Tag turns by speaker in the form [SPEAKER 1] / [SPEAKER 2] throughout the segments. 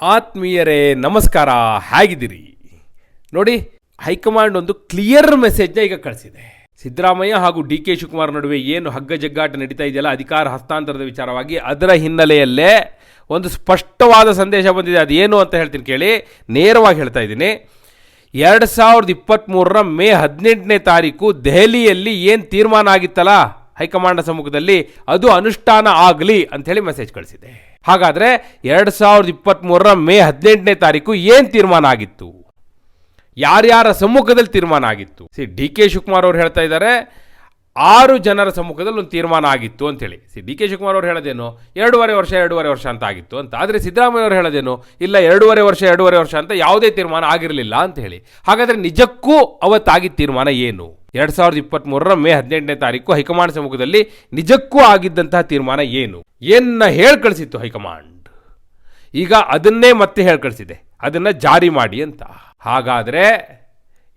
[SPEAKER 1] ಆತ್ಮೀಯರೇ, ನಮಸ್ಕಾರ, ಹೇಗಿದ್ದೀರಿ? ನೋಡಿ, ಹೈಕಮಾಂಡ್ ಒಂದು ಕ್ಲಿಯರ್ ಮೆಸೇಜ್ನ ಈಗ ಕಳಿಸಿದೆ. ಸಿದ್ದರಾಮಯ್ಯ ಹಾಗೂ ಡಿ ಕೆ ಶಿವಕುಮಾರ್ ನಡುವೆ ಏನು ಹಗ್ಗ ಜಗ್ಗಾಟ ನಡೀತಾ ಇದೆಯಲ್ಲ, ಅಧಿಕಾರ ಹಸ್ತಾಂತರದ ವಿಚಾರವಾಗಿ ಅದರ ಹಿನ್ನೆಲೆಯಲ್ಲೇ ಒಂದು ಸ್ಪಷ್ಟವಾದ ಸಂದೇಶ ಬಂದಿದೆ. ಅದೇನು ಅಂತ ಹೇಳ್ತೀನಿ ಕೇಳಿ, ನೇರವಾಗಿ ಹೇಳ್ತಾ ಇದ್ದೀನಿ. ಎರಡು ಸಾವಿರದ ಇಪ್ಪತ್ತ್ಮೂರರ ಮೇ ಹದಿನೆಂಟನೇ ತಾರೀಕು ದೆಹಲಿಯಲ್ಲಿ ಏನು ತೀರ್ಮಾನ ಆಗಿತ್ತಲ್ಲ ಹೈಕಮಾಂಡ್ ಸಮ್ಮುಖದಲ್ಲಿ? ಅದು ಅನುಷ್ಠಾನ ಆಗಲಿ ಅಂಥೇಳಿ ಮೆಸೇಜ್ ಕಳಿಸಿದೆ. ಹಾಗಾದರೆ ಎರಡು ಸಾವಿರದ ಇಪ್ಪತ್ತ್ಮೂರರ ಮೇ ಹದಿನೆಂಟನೇ ತಾರೀಕು ಏನು ತೀರ್ಮಾನ ಆಗಿತ್ತು? ಯಾರ್ಯಾರ ಸಮ್ಮುಖದಲ್ಲಿ ತೀರ್ಮಾನ ಆಗಿತ್ತು? ಸಿ, ಡಿ ಕೆ ಶಿವಕುಮಾರ್ ಅವರು ಹೇಳ್ತಾ ಇದ್ದಾರೆ, ಆರು ಜನರ ಸಮ್ಮುಖದಲ್ಲಿ ಒಂದು ತೀರ್ಮಾನ ಆಗಿತ್ತು ಅಂತೇಳಿ ಸಿ, ಡಿ ಕೆ ಶಿವಕುಮಾರ್ ಅವರು ಹೇಳೋದೇನು? ಎರಡೂವರೆ ವರ್ಷ ಎರಡೂವರೆ ವರ್ಷ ಅಂತ ಆಗಿತ್ತು ಅಂತ. ಆದರೆ ಸಿದ್ದರಾಮಯ್ಯ ಅವರು ಹೇಳೋದೇನು? ಇಲ್ಲ, ಎರಡೂವರೆ ವರ್ಷ ಎರಡೂವರೆ ವರ್ಷ ಅಂತ ಯಾವುದೇ ತೀರ್ಮಾನ ಆಗಿರಲಿಲ್ಲ ಅಂತ ಹೇಳಿ. ಹಾಗಾದರೆ ನಿಜಕ್ಕೂ ಅವತ್ತಾಗಿದ್ದ ತೀರ್ಮಾನ ಏನು? ಎರಡು ಸಾವಿರದ ಇಪ್ಪತ್ತ್ಮೂರರ ಮೇ ಹದಿನೆಂಟನೇ ತಾರೀಕು ಹೈಕಮಾಂಡ್ ಸಮ್ಮುಖದಲ್ಲಿ ನಿಜಕ್ಕೂ ಆಗಿದ್ದಂತಹ ತೀರ್ಮಾನ ಏನು? ಏನ ಹೇಳ್ಕಳಿಸಿತ್ತು ಹೈಕಮಾಂಡ್? ಈಗ ಅದನ್ನೇ ಮತ್ತೆ ಹೇಳ್ಕಳಿಸಿದೆ ಅದನ್ನು ಜಾರಿ ಮಾಡಿ ಅಂತ. ಹಾಗಾದರೆ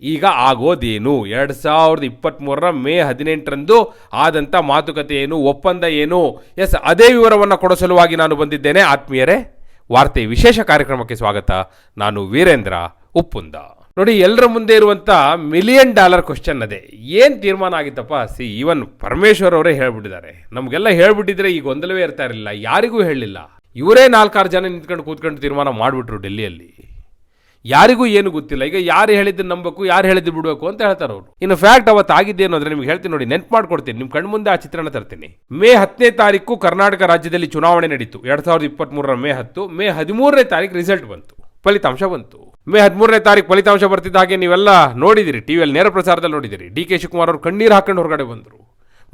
[SPEAKER 1] ಈಗ ಆಗೋದೇನು? ಎರಡು ಸಾವಿರದ ಇಪ್ಪತ್ತ್ಮೂರರ ಮೇ ಹದಿನೆಂಟರಂದು ಆದಂಥ ಮಾತುಕತೆ ಏನು? ಒಪ್ಪಂದ ಏನು? ಎಸ್, ಅದೇ ವಿವರವನ್ನು ಕೊಡೋ ಸಲುವಾಗಿ ನಾನು ಬಂದಿದ್ದೇನೆ. ಆತ್ಮೀಯರೇ, ವಾರ್ತೆ ವಿಶೇಷ ಕಾರ್ಯಕ್ರಮಕ್ಕೆ ಸ್ವಾಗತ. ನಾನು ವೀರೇಂದ್ರ ಉಪ್ಪುಂದ. ನೋಡಿ ಎಲ್ಲರ ಮುಂದೆ ಇರುವಂಥ ಮಿಲಿಯನ್ ಡಾಲರ್ ಕ್ವಶನ್ ಅದೇ. ಏನು ತೀರ್ಮಾನ ಆಗಿತ್ತಪ್ಪ? ಸಿ ಈವನ್ ಪರಮೇಶ್ವರ್ ಅವರೇ ಹೇಳ್ಬಿಟ್ಟಿದ್ದಾರೆ. ನಮಗೆಲ್ಲ ಹೇಳ್ಬಿಟ್ಟಿದ್ರೆ ಈ ಗೊಂದಲವೇ ಇರ್ತಾ ಇರಲಿಲ್ಲ. ಯಾರಿಗೂ ಹೇಳಲಿಲ್ಲ. ಇವರೇ ನಾಲ್ಕಾರು ಜನ ನಿಂತ್ಕೊಂಡು ಕೂತ್ಕೊಂಡು ತೀರ್ಮಾನ ಮಾಡಿಬಿಟ್ರು ಡೆಲ್ಲಿಯಲ್ಲಿ. ಯಾರಿಗೂ ಏನು ಗೊತ್ತಿಲ್ಲ. ಈಗ ಯಾರು ಹೇಳಿದ್ದು ನಂಬಬೇಕು ಯಾರು ಹೇಳಿದ್ದು ಬಿಡಬೇಕು ಅಂತ ಹೇಳ್ತಾರೆ ಅವರು. ಇನ್ನು ಫ್ಯಾಕ್ಟ್ ಅವತ್ತು ಆಗಿದೆ ಅನ್ನೋದ್ರೆ ನಿಮ್ಗೆ ಹೇಳ್ತೀನಿ ನೋಡಿ, ನೆನ್ಪು ಮಾಡ್ಕೊಡ್ತೀನಿ. ನಿಮ್ಮ ಕಣ್ಮುಂದೆ ಆ ಚಿತ್ರಣ ತರ್ತೀನಿ. ಮೇ ಹತ್ತನೇ ತಾರೀಕು ಕರ್ನಾಟಕ ರಾಜ್ಯದಲ್ಲಿ ಚುನಾವಣೆ ನಡೀತು. ಎರಡು ಸಾವಿರದ ಇಪ್ಪತ್ಮೂರರ ಮೇ ಹತ್ತು, ಮೇ ಹದಿಮೂರನೇ ತಾರೀಕು ರಿಸಲ್ಟ್ ಬಂತು. ಫಲಿತಾಂಶ ಬಂತು. ಮೇ ಹದಿಮೂರನೇ ತಾರೀಕು ಫಲಿತಾಂಶ ಬರ್ತಿದ್ದ ಹಾಗೆ ನೀವೆಲ್ಲ ನೋಡಿದಿರಿ ಟಿವಿಯಲ್ಲಿ ನೇರ ಪ್ರಸಾರದಲ್ಲಿ ನೋಡಿದಿರಿ. ಡಿ ಕೆ ಶಿವಕುಮಾರ್ ಅವರು ಕಣ್ಣೀರು ಹಾಕೊಂಡು ಹೊರಗಡೆ ಬಂದರು.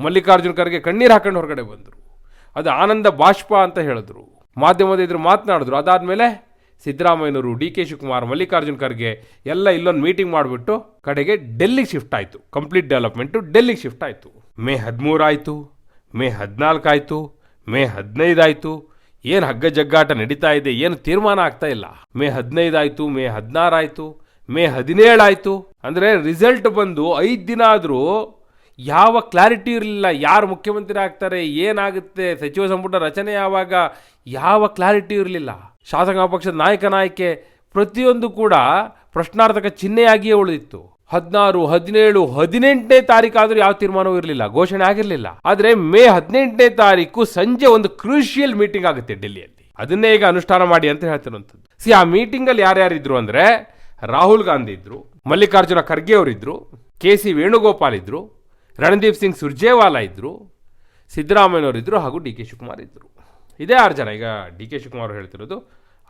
[SPEAKER 1] ಮಲ್ಲಿಕಾರ್ಜುನ್ ಖರ್ಗೆ ಕಣ್ಣೀರು ಹಾಕೊಂಡು ಹೊರಗಡೆ ಬಂದರು. ಅದು ಆನಂದ ಬಾಷ್ಪ ಅಂತ ಹೇಳಿದ್ರು. ಮಾಧ್ಯಮದ ಇದ್ರು ಮಾತನಾಡಿದ್ರು. ಅದಾದಮೇಲೆ ಸಿದ್ದರಾಮಯ್ಯನವರು, ಡಿ ಕೆ ಶಿವಕುಮಾರ್, ಮಲ್ಲಿಕಾರ್ಜುನ್ ಖರ್ಗೆ ಎಲ್ಲ ಇಲ್ಲೊಂದು ಮೀಟಿಂಗ್ ಮಾಡಿಬಿಟ್ಟು ಕಡೆಗೆ ಡೆಲ್ಲಿಗೆ ಶಿಫ್ಟ್ ಆಯಿತು. ಕಂಪ್ಲೀಟ್ ಡೆವಲಪ್ಮೆಂಟು ಡೆಲ್ಲಿಗೆ ಶಿಫ್ಟ್ ಆಯಿತು. ಮೇ ಹದಿಮೂರು ಆಯಿತು ಮೇ ಹದಿನಾಲ್ಕು ಆಯಿತು ಮೇ ಹದಿನೈದು ಆಯಿತು ಏನು ಹಗ್ಗ ಜಗ್ಗಾಟ ನಡೀತಾ ಇದೆ, ಏನು ತೀರ್ಮಾನ ಆಗ್ತಾ ಇಲ್ಲ? ಮೇ ಹದಿನೈದು ಆಯಿತು ಮೇ ಹದಿನಾರು ಆಯಿತು ಮೇ ಹದಿನೇಳು ಆಯಿತು ಅಂದರೆ ರಿಸಲ್ಟ್ ಬಂದು ಐದು ದಿನ ಆದರೂ ಯಾವ ಕ್ಲಾರಿಟಿ ಇರಲಿಲ್ಲ, ಯಾರು ಮುಖ್ಯಮಂತ್ರಿ ಆಗ್ತಾರೆ, ಏನಾಗುತ್ತೆ, ಸಚಿವ ಸಂಪುಟ ರಚನೆ ಯಾವಾಗ, ಯಾವ ಕ್ಲಾರಿಟಿ ಇರಲಿಲ್ಲ. ಶಾಸಕಾಂಗ ಪಕ್ಷದ ನಾಯಕ ಆಯ್ಕೆ ಪ್ರತಿಯೊಂದು ಕೂಡ ಪ್ರಶ್ನಾರ್ಥಕ ಚಿಹ್ನೆಯಾಗಿಯೇ ಉಳಿದಿತ್ತು. ಹದಿನಾರು, ಹದಿನೇಳು, ಹದಿನೆಂಟನೇ ತಾರೀಕಾದ್ರೂ ಯಾವ ತೀರ್ಮಾನವೂ ಇರಲಿಲ್ಲ, ಘೋಷಣೆ ಆಗಿರಲಿಲ್ಲ. ಆದರೆ ಮೇ ಹದಿನೆಂಟನೇ ತಾರೀಕು ಸಂಜೆ ಒಂದು ಕ್ರೂಷಿಯಲ್ ಮೀಟಿಂಗ್ ಆಗುತ್ತೆ ಡೆಲ್ಲಿಯಲ್ಲಿ. ಅದನ್ನೇ ಈಗ ಅನುಷ್ಠಾನ ಮಾಡಿ ಅಂತ ಹೇಳ್ತಿರುವಂಥದ್ದು. ಸಿ, ಆ ಮೀಟಿಂಗಲ್ಲಿ ಯಾರ್ಯಾರಿದ್ರು ಅಂದರೆ ರಾಹುಲ್ ಗಾಂಧಿ ಇದ್ರು, ಮಲ್ಲಿಕಾರ್ಜುನ ಖರ್ಗೆ ಅವರಿದ್ರು, ಕೆ ಸಿ ವೇಣುಗೋಪಾಲ್ ಇದ್ರು, ರಣದೀಪ್ ಸಿಂಗ್ ಸುರ್ಜೇವಾಲಾ ಇದ್ದರು ಸಿದ್ದರಾಮಯ್ಯನವರಿದ್ದರು ಹಾಗೂ ಡಿ ಕೆ ಶಿವಕುಮಾರ್ ಇದ್ದರು ಇದೇ ಆರು ಜನ. ಈಗ ಡಿ ಕೆ ಶಿವಕುಮಾರ್ ಹೇಳ್ತಿರೋದು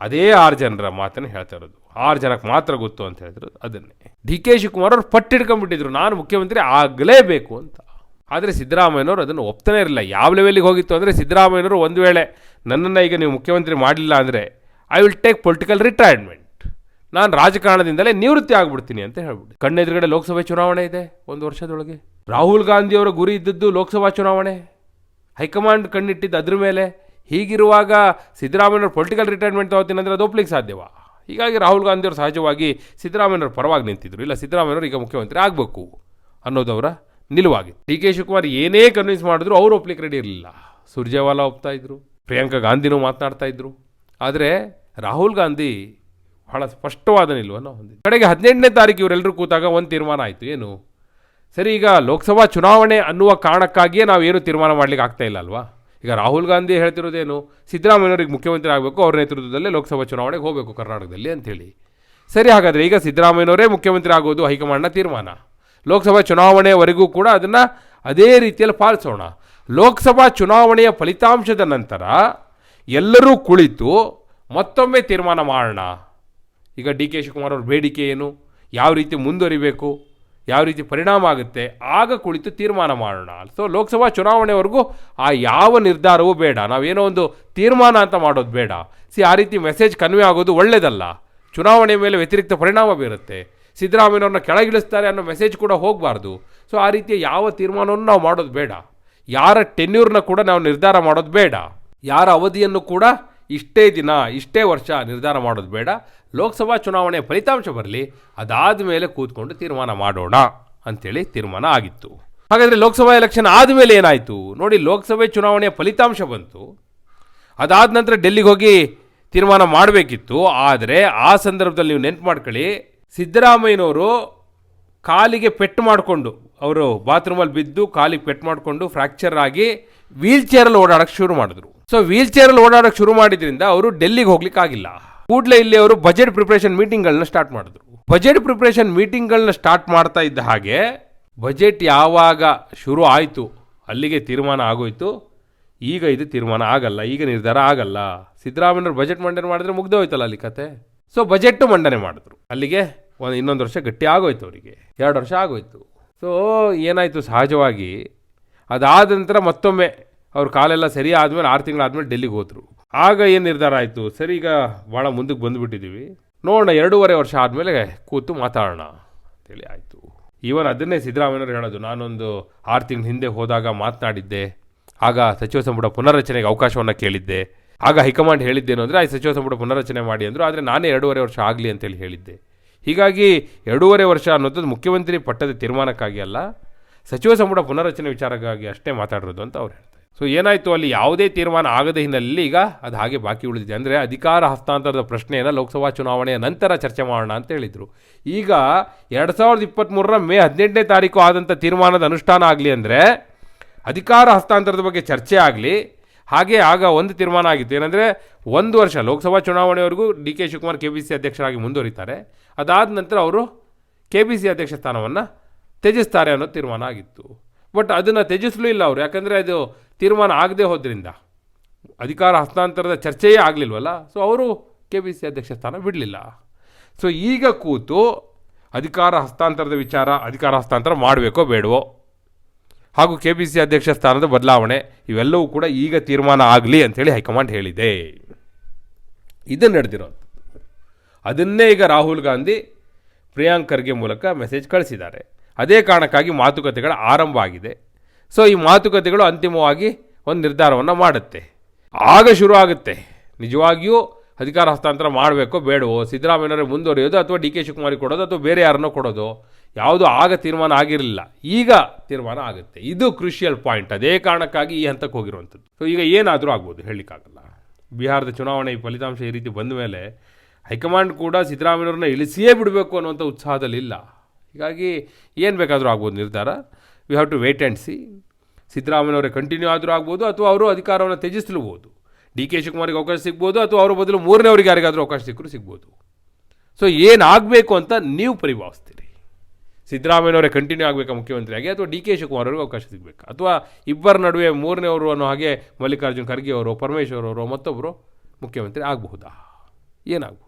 [SPEAKER 1] ಅದೇ ಆರು ಜನರ ಮಾತನ್ನು ಹೇಳ್ತಾ ಇರೋದು. ಆರು ಜನಕ್ಕೆ ಮಾತ್ರ ಗೊತ್ತು ಅಂತ ಹೇಳ್ತಿರೋದು ಅದನ್ನೇ. ಡಿ ಕೆ ಶಿವಕುಮಾರ್ ಅವ್ರು ಪಟ್ಟಿಡ್ಕೊಂಡ್ಬಿಟ್ಟಿದ್ರು ನಾನು ಮುಖ್ಯಮಂತ್ರಿ ಆಗಲೇಬೇಕು ಅಂತ. ಆದರೆ ಸಿದ್ದರಾಮಯ್ಯನವರು ಅದನ್ನು ಒಪ್ತಾನೆ ಇರಲಿಲ್ಲ. ಯಾವ ಲೆವೆಲಿಗೆ ಹೋಗಿತ್ತು ಅಂದರೆ ಸಿದ್ದರಾಮಯ್ಯನವರು ಒಂದು ವೇಳೆ ನನ್ನನ್ನು ಈಗ ನೀವು ಮುಖ್ಯಮಂತ್ರಿ ಮಾಡಲಿಲ್ಲ ಅಂದರೆ I will take political retirement ನಾನು ರಾಜಕಾರಣದಿಂದಲೇ ನಿವೃತ್ತಿ ಆಗ್ಬಿಡ್ತೀನಿ ಅಂತ ಹೇಳ್ಬಿಟ್ಟು. ಕಣ್ಣೆದುರುಗಡೆ ಲೋಕಸಭೆ ಚುನಾವಣೆ ಇದೆ ಒಂದು ವರ್ಷದೊಳಗೆ. ರಾಹುಲ್ ಗಾಂಧಿಯವರ ಗುರಿ ಇದ್ದದ್ದು ಲೋಕಸಭಾ ಚುನಾವಣೆ. ಹೈಕಮಾಂಡ್ ಕಣ್ಣಿಟ್ಟಿದ್ದು ಅದ್ರ ಮೇಲೆ. ಹೀಗಿರುವಾಗ ಸಿದ್ದರಾಮಯ್ಯವ್ರ ಪೊಲಿಟಿಕಲ್ ರಿಟೈರ್ಮೆಂಟ್ ತಗೋತೀನಿ ಅಂದರೆ ಅದು ಒಪ್ಲಿಕ್ಕೆ ಸಾಧ್ಯವಾ? ಹೀಗಾಗಿ ರಾಹುಲ್ ಗಾಂಧಿಯವರು ಸಹಜವಾಗಿ ಸಿದ್ದರಾಮಯ್ಯವ್ರ ಪರವಾಗಿ ನಿಂತಿದ್ರು. ಇಲ್ಲ ಸಿದ್ದರಾಮಯ್ಯವರು ಈಗ ಮುಖ್ಯಮಂತ್ರಿ ಆಗಬೇಕು ಅನ್ನೋದವರ ನಿಲುವಾಗಿತ್ತು ಡಿ ಕೆ ಶಿವಕುಮಾರ್ ಏನೇ ಕನ್ವಿನ್ಸ್ ಮಾಡಿದ್ರು ಅವರು ಒಪ್ಲಿಕ್ಕೆ ರೆಡಿ ಇರಲಿಲ್ಲ. ಸುರ್ಜೇವಾಲಾ ಒಪ್ತಾ ಇದ್ರು, ಪ್ರಿಯಾಂಕಾ ಗಾಂಧಿನೂ ಮಾತನಾಡ್ತಾ ಇದ್ರು. ಆದರೆ ರಾಹುಲ್ ಗಾಂಧಿ ಬಹಳ ಸ್ಪಷ್ಟವಾದ ನಿಲುವನ್ನು ಹೊಂದಿದೆ ಕಡೆಗೆ ಹದಿನೆಂಟನೇ ತಾರೀಕು ಇವರೆಲ್ಲರೂ ಕೂತಾಗ ಒಂದು ತೀರ್ಮಾನ ಆಯಿತು. ಏನು? ಸರಿ, ಈಗ ಲೋಕಸಭಾ ಚುನಾವಣೆ ಅನ್ನುವ ಕಾರಣಕ್ಕಾಗಿಯೇ ನಾವು ಏನು ತೀರ್ಮಾನ ಮಾಡಲಿಕ್ಕೆ ಆಗ್ತಾ ಇಲ್ಲ ಅಲ್ವಾ? ಈಗ ರಾಹುಲ್ ಗಾಂಧಿ ಹೇಳ್ತಿರೋದೇನು ಸಿದ್ದರಾಮಯ್ಯವ್ರಿಗೆ ಮುಖ್ಯಮಂತ್ರಿ ಆಗಬೇಕು ಅವ್ರ ನೇತೃತ್ವದಲ್ಲೇ ಲೋಕಸಭಾ ಚುನಾವಣೆಗೆ ಹೋಗಬೇಕು ಕರ್ನಾಟಕದಲ್ಲಿ ಅಂಥೇಳಿ ಸರಿ, ಹಾಗಾದರೆ ಈಗ ಸಿದ್ದರಾಮಯ್ಯನವರೇ ಮುಖ್ಯಮಂತ್ರಿ ಆಗೋದು ಹೈಕಮಾಂಡ್ನ ತೀರ್ಮಾನ. ಲೋಕಸಭಾ ಚುನಾವಣೆಯವರೆಗೂ ಕೂಡ ಅದನ್ನು ಅದೇ ರೀತಿಯಲ್ಲಿ ಪಾಲಿಸೋಣ. ಲೋಕಸಭಾ ಚುನಾವಣೆಯ ಫಲಿತಾಂಶದ ನಂತರ ಎಲ್ಲರೂ ಕುಳಿತು ಮತ್ತೊಮ್ಮೆ ತೀರ್ಮಾನ ಮಾಡೋಣ. ಈಗ ಡಿ ಕೆ ಶಿವಕುಮಾರ್ ಅವ್ರ ಬೇಡಿಕೆ ಏನು? ಯಾವ ರೀತಿ ಮುಂದುವರಿಬೇಕು? ಯಾವ ರೀತಿ ಪರಿಣಾಮ ಆಗುತ್ತೆ, ಆಗ ಕುಳಿತು ತೀರ್ಮಾನ ಮಾಡೋಣ. ಸೊ ಲೋಕಸಭಾ ಚುನಾವಣೆವರೆಗೂ ಆ ಯಾವ ನಿರ್ಧಾರವೂ ಬೇಡ. ನಾವೇನೋ ಒಂದು ತೀರ್ಮಾನ ಅಂತ ಮಾಡೋದು ಬೇಡ. ಸಿ ಆ ರೀತಿ ಮೆಸೇಜ್ ಕನ್ವೆ ಆಗೋದು ಒಳ್ಳೆಯದಲ್ಲ ಚುನಾವಣೆ ಮೇಲೆ ವ್ಯತಿರಿಕ್ತ ಪರಿಣಾಮ ಬೀರುತ್ತೆ. ಸಿದ್ದರಾಮಯ್ಯವ್ರನ್ನ ಕೆಳಗಿಳಿಸ್ತಾರೆ ಅನ್ನೋ ಮೆಸೇಜ್ ಕೂಡ ಹೋಗಬಾರ್ದು. ಸೊ ಆ ರೀತಿಯ ಯಾವ ತೀರ್ಮಾನವನ್ನು ನಾವು ಮಾಡೋದು ಬೇಡ. ಯಾರ ಟೆನ್ಯೂರ್ನ ಕೂಡ ನಾವು ನಿರ್ಧಾರ ಮಾಡೋದು ಬೇಡ. ಯಾರ ಅವಧಿಯನ್ನು ಕೂಡ ಇಷ್ಟೇ ದಿನ, ಇಷ್ಟೇ ವರ್ಷ ನಿರ್ಧಾರ ಮಾಡೋದು ಬೇಡ. ಲೋಕಸಭಾ ಚುನಾವಣೆ ಫಲಿತಾಂಶ ಬರಲಿ, ಅದಾದ ಮೇಲೆ ಕೂತ್ಕೊಂಡು ತೀರ್ಮಾನ ಮಾಡೋಣ ಅಂಥೇಳಿ ತೀರ್ಮಾನ ಆಗಿತ್ತು. ಹಾಗಾದರೆ ಲೋಕಸಭಾ ಎಲೆಕ್ಷನ್ ಆದಮೇಲೆ ಏನಾಯಿತು? ನೋಡಿ, ಲೋಕಸಭೆ ಚುನಾವಣೆಯ ಫಲಿತಾಂಶ ಬಂತು. ಅದಾದ ನಂತರ ಡೆಲ್ಲಿಗೆ ಹೋಗಿ ತೀರ್ಮಾನ ಮಾಡಬೇಕಿತ್ತು. ಆದರೆ ಆ ಸಂದರ್ಭದಲ್ಲಿ ನೀವು ನೆನ್ಪು ಮಾಡ್ಕೊಳ್ಳಿ, ಸಿದ್ದರಾಮಯ್ಯನವರು ಕಾಲಿಗೆ ಪೆಟ್ಟು ಮಾಡಿಕೊಂಡು, ಅವರು ಬಾತ್ರೂಮಲ್ಲಿ ಬಿದ್ದು ಕಾಲಿಗೆ ಪೆಟ್ಟು ಮಾಡಿಕೊಂಡು ಫ್ರ್ಯಾಕ್ಚರ್ ಆಗಿ ವೀಲ್ ಚೇರಲ್ಲಿ ಓಡಾಡೋಕ್ಕೆ ಶುರು ಮಾಡಿದ್ರು. ಸೊ ವೀಲ್ ಅಲ್ಲಿ ಓಡಾಡಕ್ಕೆ ಶುರು ಮಾಡಿದ್ರಿಂದ ಅವರು ಡೆಲ್ಲಿಗೆ ಹೋಗ್ಲಿಕ್ಕೆ ಆಗಿಲ್ಲ. ಕೂಡಲೇ ಇಲ್ಲಿ ಅವರು ಬಜೆಟ್ ಪ್ರಿಪ್ರೇಷನ್ ಮೀಟಿಂಗ್ಗಳನ್ನ ಸ್ಟಾರ್ಟ್ ಮಾಡಿದ್ರು. ಬಜೆಟ್ ಪ್ರಿಪ್ರೇಷನ್ ಮೀಟಿಂಗ್ಗಳನ್ನ ಸ್ಟಾರ್ಟ್ ಮಾಡ್ತಾ ಇದ್ದ ಹಾಗೆ ಬಜೆಟ್ ಯಾವಾಗ ಶುರು ಆಯಿತು, ಅಲ್ಲಿಗೆ ತೀರ್ಮಾನ ಆಗೋಯ್ತು, ಈಗ ಇದು ತೀರ್ಮಾನ ಆಗಲ್ಲ, ಈಗ ನಿರ್ಧಾರ ಆಗಲ್ಲ. ಸಿದ್ದರಾಮಯ್ಯವ್ರು ಬಜೆಟ್ ಮಂಡನೆ ಮಾಡಿದ್ರೆ ಮುಗ್ದು ಹೋಯ್ತಲ್ಲ ಅಲ್ಲಿ ಕತೆ. ಸೊ ಬಜೆಟ್ ಮಂಡನೆ ಮಾಡಿದ್ರು. ಅಲ್ಲಿಗೆ ಒಂದು ಇನ್ನೊಂದು ವರ್ಷ ಗಟ್ಟಿ ಆಗೋಯ್ತು ಅವರಿಗೆ. ಎರಡು ವರ್ಷ ಆಗೋಯ್ತು. ಸೊ ಏನಾಯಿತು ಸಹಜವಾಗಿ, ಅದಾದ ನಂತರ ಮತ್ತೊಮ್ಮೆ ಅವ್ರ ಕಾಲೆಲ್ಲ ಸರಿ ಆದಮೇಲೆ ಆರು ತಿಂಗಳಾದ್ಮೇಲೆ ಡೆಲ್ಲಿಗೆ ಹೋದರು. ಆಗ ಏನು ನಿರ್ಧಾರ ಆಯಿತು? ಸರಿ, ಈಗ ಭಾಳ ಮುಂದಕ್ಕೆ ಬಂದುಬಿಟ್ಟಿದ್ದೀವಿ ನೋಡೋಣ, ಎರಡೂವರೆ ವರ್ಷ ಆದಮೇಲೆ ಕೂತು ಮಾತಾಡೋಣ ಅಂತೇಳಿ ಆಯಿತು. ಈವನ್ ಅದನ್ನೇ ಸಿದ್ದರಾಮಯ್ಯನವರು ಹೇಳೋದು, ನಾನೊಂದು ಆರು ತಿಂಗಳ ಹಿಂದೆ ಹೋದಾಗ ಮಾತನಾಡಿದ್ದೆ. ಆಗ ಸಚಿವ ಸಂಪುಟ ಪುನರ್ರಚನೆಗೆ ಅವಕಾಶವನ್ನು ಕೇಳಿದ್ದೆ. ಆಗ ಹೈಕಮಾಂಡ್ ಹೇಳಿದ್ದೇನು ಅಂದರೆ ಆ ಸಚಿವ ಸಂಪುಟ ಪುನರ್ರಚನೆ ಮಾಡಿ ಅಂದರು, ಆದರೆ ನಾನೇ ಎರಡೂವರೆ ವರ್ಷ ಆಗಲಿ ಅಂತೇಳಿ ಹೇಳಿದ್ದೆ. ಹೀಗಾಗಿ ಎರಡೂವರೆ ವರ್ಷ ಅನ್ನೋದು ಮುಖ್ಯಮಂತ್ರಿ ಪಟ್ಟದ ತೀರ್ಮಾನಕ್ಕಾಗಿ ಅಲ್ಲ, ಸಚಿವ ಸಂಪುಟ ಪುನರ್ರಚನೆ ವಿಚಾರಕ್ಕಾಗಿ ಅಷ್ಟೇ ಮಾತಾಡಿರೋದು ಅಂತ ಅವ್ರು ಸೊ ಏನಾಯಿತು? ಅಲ್ಲಿ ಯಾವುದೇ ತೀರ್ಮಾನ ಆಗದ ಹಿನ್ನೆಲೆಯಲ್ಲಿ ಈಗ ಅದು ಹಾಗೆ ಬಾಕಿ ಉಳಿದಿದೆ. ಅಂದರೆ ಅಧಿಕಾರ ಹಸ್ತಾಂತರದ ಪ್ರಶ್ನೆಯನ್ನು ಲೋಕಸಭಾ ಚುನಾವಣೆಯ ನಂತರ ಚರ್ಚೆ ಮಾಡೋಣ ಅಂತ ಹೇಳಿದರು. ಈಗ ಎರಡು ಸಾವಿರದ ಇಪ್ಪತ್ತ್ಮೂರರ ಮೇ ಹದಿನೆಂಟನೇ ತಾರೀಕು ಆದಂಥ ತೀರ್ಮಾನದ ಅನುಷ್ಠಾನ ಆಗಲಿ ಅಂದರೆ ಅಧಿಕಾರ ಹಸ್ತಾಂತರದ ಬಗ್ಗೆ ಚರ್ಚೆ ಆಗಲಿ, ಹಾಗೆ ಆಗ ಒಂದು ತೀರ್ಮಾನ ಆಗಿತ್ತು. ಏನಂದರೆ ಒಂದು ವರ್ಷ Lok Sabha ಚುನಾವಣೆವರೆಗೂ D K Shivakumar K B C ಅಧ್ಯಕ್ಷರಾಗಿ ಮುಂದುವರಿತಾರೆ. ಅದಾದ ನಂತರ ಅವರು ಕೆ ಬಿ ಸಿ ಅಧ್ಯಕ್ಷ ಸ್ಥಾನವನ್ನು ತ್ಯಜಿಸ್ತಾರೆ ಅನ್ನೋ ತೀರ್ಮಾನ ಆಗಿತ್ತು. ಬಟ್ ಅದನ್ನು ತ್ಯಜಿಸಲೂ ಇಲ್ಲ ಅವರು. ಯಾಕಂದರೆ ಅದು ತೀರ್ಮಾನ ಆಗದೆ ಹೋದ್ರಿಂದ. ಅಧಿಕಾರ ಹಸ್ತಾಂತರದ ಚರ್ಚೆಯೇ ಆಗಲಿಲ್ವಲ್ಲ? ಸೊ ಅವರು ಕೆ ಬಿ ಸಿ ಅಧ್ಯಕ್ಷ ಸ್ಥಾನ ಬಿಡಲಿಲ್ಲ. ಸೊ ಈಗ ಕೂತು ಅಧಿಕಾರ ಹಸ್ತಾಂತರದ ವಿಚಾರ, ಅಧಿಕಾರ ಹಸ್ತಾಂತರ ಮಾಡಬೇಕೋ ಬೇಡವೋ? ಹಾಗೂ ಕೆ ಬಿ ಸಿ ಅಧ್ಯಕ್ಷ ಸ್ಥಾನದ ಬದಲಾವಣೆ, ಇವೆಲ್ಲವೂ ಕೂಡ ಈಗ ತೀರ್ಮಾನ ಆಗಲಿ ಅಂಥೇಳಿ ಹೈಕಮಾಂಡ್ ಹೇಳಿದೆ. ಇದನ್ನು ನಡೆದಿರೋದು. ಅದನ್ನೇ ಈಗ ರಾಹುಲ್ ಗಾಂಧಿ ಪ್ರಿಯಾಂಕರ್ಗೆ ಮೂಲಕ ಮೆಸೇಜ್ ಕಳಿಸಿದ್ದಾರೆ. ಅದೇ ಕಾರಣಕ್ಕಾಗಿ ಮಾತುಕತೆಗಳ ಆರಂಭ ಆಗಿದೆ ಸೊ ಈ ಮಾತುಕತೆಗಳು ಅಂತಿಮವಾಗಿ ಒಂದು ನಿರ್ಧಾರವನ್ನು ಮಾಡುತ್ತೆ. ಆಗ ಶುರು ಆಗುತ್ತೆ ನಿಜವಾಗಿಯೂ ಅಧಿಕಾರ ಹಸ್ತಾಂತರ ಮಾಡಬೇಕೋ ಬೇಡವೋ, ಸಿದ್ದರಾಮಯ್ಯನವರೇ ಮುಂದುವರಿಯೋದು ಅಥವಾ ಡಿ ಕೆ ಶಿವಕುಮಾರಿಗೆ ಕೊಡೋದು ಅಥವಾ ಬೇರೆ ಯಾರನ್ನೋ ಕೊಡೋದು ಯಾವುದು ಆಗ ತೀರ್ಮಾನ ಆಗಿರಲಿಲ್ಲ. ಈಗ ತೀರ್ಮಾನ ಆಗುತ್ತೆ. ಇದು ಕ್ರೂಷಿಯಲ್ ಪಾಯಿಂಟ್ ಅದೇ ಕಾರಣಕ್ಕಾಗಿ ಈ ಹಂತಕ್ಕೆ ಹೋಗಿರುವಂಥದ್ದು. ಸೊ ಈಗ ಏನಾದರೂ ಆಗ್ಬೋದು ಹೇಳಲಿಕ್ಕಾಗಲ್ಲ. ಬಿಹಾರದ ಚುನಾವಣೆ ಈ ಫಲಿತಾಂಶ ಈ ರೀತಿ ಬಂದ ಮೇಲೆ ಹೈಕಮಾಂಡ್ ಕೂಡ ಸಿದ್ದರಾಮಯ್ಯವ್ರನ್ನ ಇಳಿಸಿಯೇ ಬಿಡಬೇಕು ಅನ್ನುವಂಥ ಉತ್ಸಾಹದಲ್ಲಿ ಇಲ್ಲ ಹೀಗಾಗಿ ಏನು ಬೇಕಾದರೂ ಆಗ್ಬೋದು ನಿರ್ಧಾರ. We have to wait and C ಸಿದ್ದರಾಮಯ್ಯನವರೇ ಕಂಟಿನ್ಯೂ ಆದರೂ ಆಗ್ಬೋದು, ಅಥವಾ ಅವರು ಅಧಿಕಾರವನ್ನು ತ್ಯಜಿಸಲ್ಬೋದು ಡಿ ಕೆ ಶಿವಕುಮಾರಿಗೆ ಅವಕಾಶ ಸಿಗ್ಬೋದು, ಅಥವಾ ಅವರ ಬದಲು ಮೂರನೇವರಿಗೆ ಯಾರಿಗಾದರೂ ಅವಕಾಶ ಸಿಕ್ಕರೂ ಸಿಗ್ಬೋದು. ಸೊ ಏನಾಗಬೇಕು ಅಂತ ನೀವು ಪರಿಭಾವಿಸ್ತೀರಿ. ಸಿದ್ದರಾಮಯ್ಯನವರೇ ಕಂಟಿನ್ಯೂ ಆಗಬೇಕಾ ಮುಖ್ಯಮಂತ್ರಿಯಾಗಿ, ಅಥವಾ ಡಿ ಕೆ ಶಿವಕುಮಾರ್ ಅವರಿಗೆ ಅವಕಾಶ ಸಿಗಬೇಕು? ಅಥವಾ ಇಬ್ಬರ ನಡುವೆ ಮೂರನೇವರು ಅನ್ನೋ ಹಾಗೆ ಮಲ್ಲಿಕಾರ್ಜುನ್ ಖರ್ಗೆ ಅವರು, ಪರಮೇಶ್ವರ್ ಅವರು ಮತ್ತೊಬ್ಬರು ಮುಖ್ಯಮಂತ್ರಿ ಆಗಬಹುದಾ? ಏನಾಗಬಹುದು